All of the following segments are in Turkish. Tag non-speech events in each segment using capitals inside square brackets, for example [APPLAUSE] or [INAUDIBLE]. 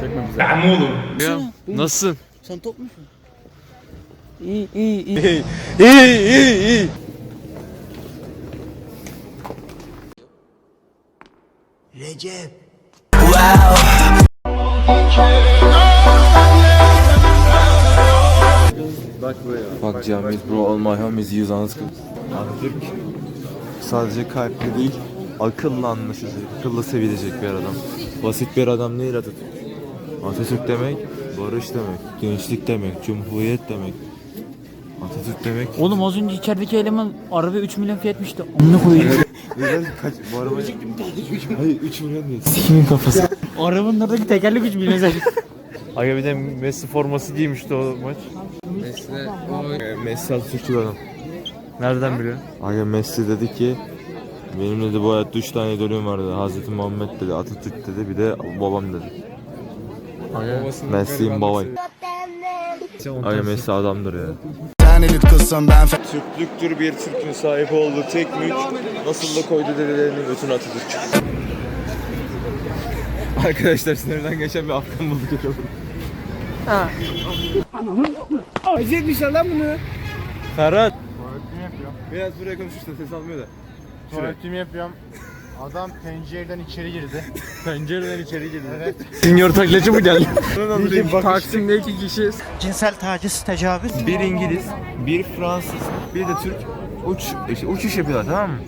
Çekme bize. Ya, nasılsın? Sen top musun? İyi iyi iyi. İyi iyi iyi. Bak buraya. Fuck Cahit bro all my homies use unscript. Atatürk sadece kalple değil akılla anlaşacak, akılla sevilecek bir adam. Basit bir adam değil Atatürk. Atatürk demek barış demek, gençlik demek, cumhuriyet demek. Atatürk demek. Oğlum az önce içerideki eleman araba 3 milyon fiyatmıştı. Amına koyayım. [LAUGHS] Neden kaç bu araba? Hayır 3 milyon değil. Kimin kafası? Arabanın oradaki tekerlek 3 milyon zaten. [LAUGHS] Aga bir de Messi forması giymişti o maç. Messi o... Messi Atatürkçü adam. Nereden biliyor? Aga Messi dedi ki benim dedi bu hayatta 3 tane idolüm vardı. Hazreti Muhammed dedi, Atatürk dedi, bir de babam dedi. Messi'nin babayı. Aga Messi adamdır ya. Türklüktür bir Türk'ün sahip olduğu tek mülk. Nasıl da koydu dedelerinin götünü Atatürk. Arkadaşlar sınırdan geçen bir Afgan bulduk yakaladık. Acıyetmişler lan bunu. Ferhat. Biraz buraya konuş işte ses almıyor da. Tuvaletimi yapıyorum. Adam pencereden içeri girdi. [LAUGHS] Pencereden içeri girdi. Evet. Senior taklacı mı geldi? [LAUGHS] Taksim'de iki kişi. Cinsel taciz, tecavüz. Bir İngiliz, bir Fransız, bir de Türk uç, işte uçuş yapıyorlar tamam mı?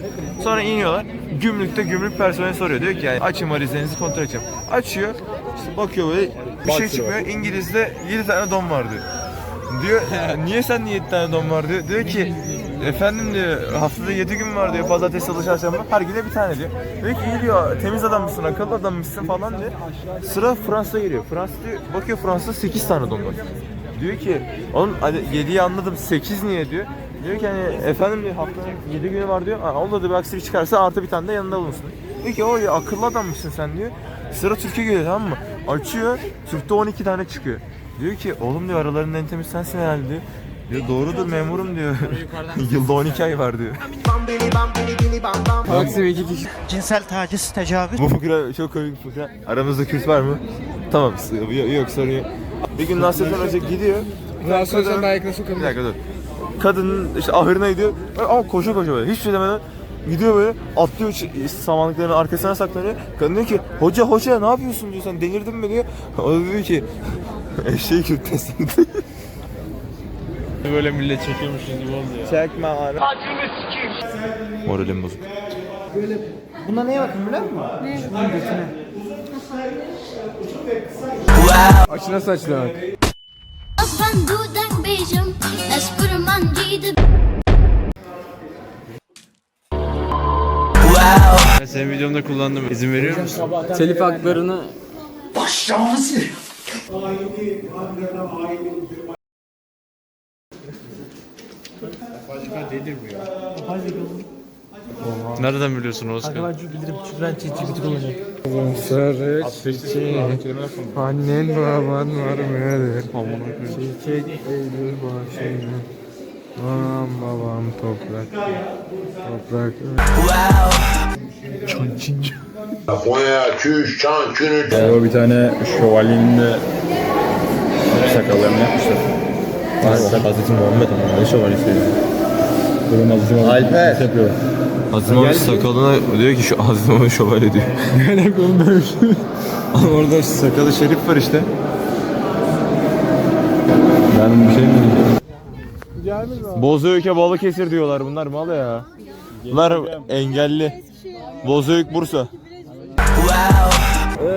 Sonra iniyorlar. Gümrükte gümrük personeli soruyor. Diyor ki yani açın valizlerinizi kontrol edeceğim. Açıyor. işte bakıyor böyle bir şey çıkmıyor. İngiliz'de 7 tane don var diyor. Diyor [LAUGHS] niye sen 7 tane don var diyor. Diyor ki efendim diyor haftada 7 gün var diyor. Pazartesi salı çarşamba her güne bir tane diyor. Diyor ki iyi diyor temiz adam mısın akıllı adam mısın falan diyor. Sıra Fransa'ya geliyor. Fransa diyor, bakıyor Fransa 8 tane var. Diyor ki oğlum hani 7'yi anladım 8 niye diyor. Diyor ki hani efendim diyor haftanın 7 günü var diyor. Ha, da bir aksilik çıkarsa artı bir tane de yanında bulunsun. Diyor ki o akıllı adammışsın sen diyor. Sıra Türkiye geliyor tamam mı? Açıyor Türk'te 12 tane çıkıyor. Diyor ki oğlum diyor aralarında en temiz sensin herhalde diyor. Diyor doğrudur memurum diyor. [LAUGHS] Yılda 12 ay var diyor. Taksim iki kişi. Cinsel taciz, tecavüz. Bu fıkra çok komik bir fıkra. Aramızda Kürt var mı? Tamam yok, yok sorun yok. Bir gün Nasrettin Hoca gidiyor. Nasıl sen daha yakına Bir sokalım. dakika dur. Kadının işte ahırına gidiyor. Ama koşa koşa böyle. Hiç şey demeden gidiyor böyle atlıyor samanlıkların arkasına saklanıyor. Kadın diyor ki hoca hoca ne yapıyorsun diyor sen delirdin mi diyor. O da diyor ki [LAUGHS] eşeği kürtmesin [LAUGHS] Böyle millet çekiyormuşuz gibi oldu ya. Çekme ara. Moralim bozuk. Buna neye bakın biliyor musun? Açına saçına bak. Ben senin videomda kullandım. İzin veriyor musun? Telif haklarını Nereden biliyorsun Oscar? bilirim çünkü ben çiftçi kullanacağım. Sarı çiçeği Annen baban var mıdır? Çiçek eğilir başını Anam babam toprak Toprak Japonya, çüş, çan, çünü, O bir tane şövalyenin de sakallarını yapmışlar. Hazreti Muhammed ama ne şövalyesi Bunun Hazreti Muhammed Alper. yapıyor. Hazreti Muhammed sakalına diyor ki şu Hazreti Muhammed şövalye diyor. [LAUGHS] Ama orada sakalı şerif var işte. Ben bir şey mi diyeceğim? Bozüyük'e Balıkesir diyorlar bunlar mal ya. Bunlar engelli. Bozüyük Bursa. Ee,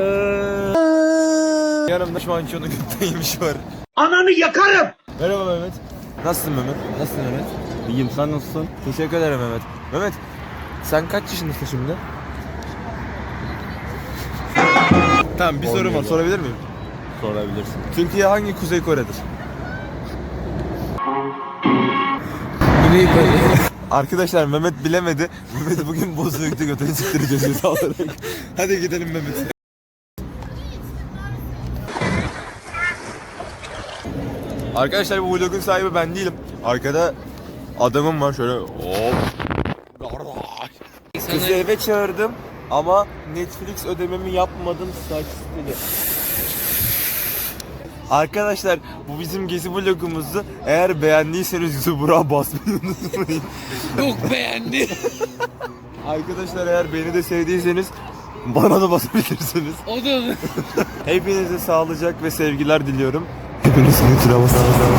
Yanımda şu an onu gökten yemiş var. Ananı yakarım. Merhaba Mehmet. Nasılsın Mehmet? Nasılsın Mehmet? İyiyim sen nasılsın? Teşekkür ederim Mehmet. Mehmet sen kaç yaşındasın şimdi? tamam bir sorum var sorabilir miyim? Sorabilirsin. Türkiye hangi Kuzey Kore'dir? Güney Kore. Arkadaşlar Mehmet bilemedi. Mehmet bugün bozuyuktu götünü siktireceğiz olarak. [LAUGHS] Hadi gidelim Mehmet. Arkadaşlar bu vlogun sahibi ben değilim. Arkada adamım var şöyle hop. Kızı eve çağırdım ama Netflix ödememi yapmadım saç stili. Arkadaşlar bu bizim gezi vlogumuzdu. Eğer beğendiyseniz YouTube'a basmayı unutmayın. Çok beğendi. [LAUGHS] Arkadaşlar eğer beni de sevdiyseniz bana da basabilirsiniz. O da Hepinize sağlıcak ve sevgiler diliyorum. পেলে অবস্থা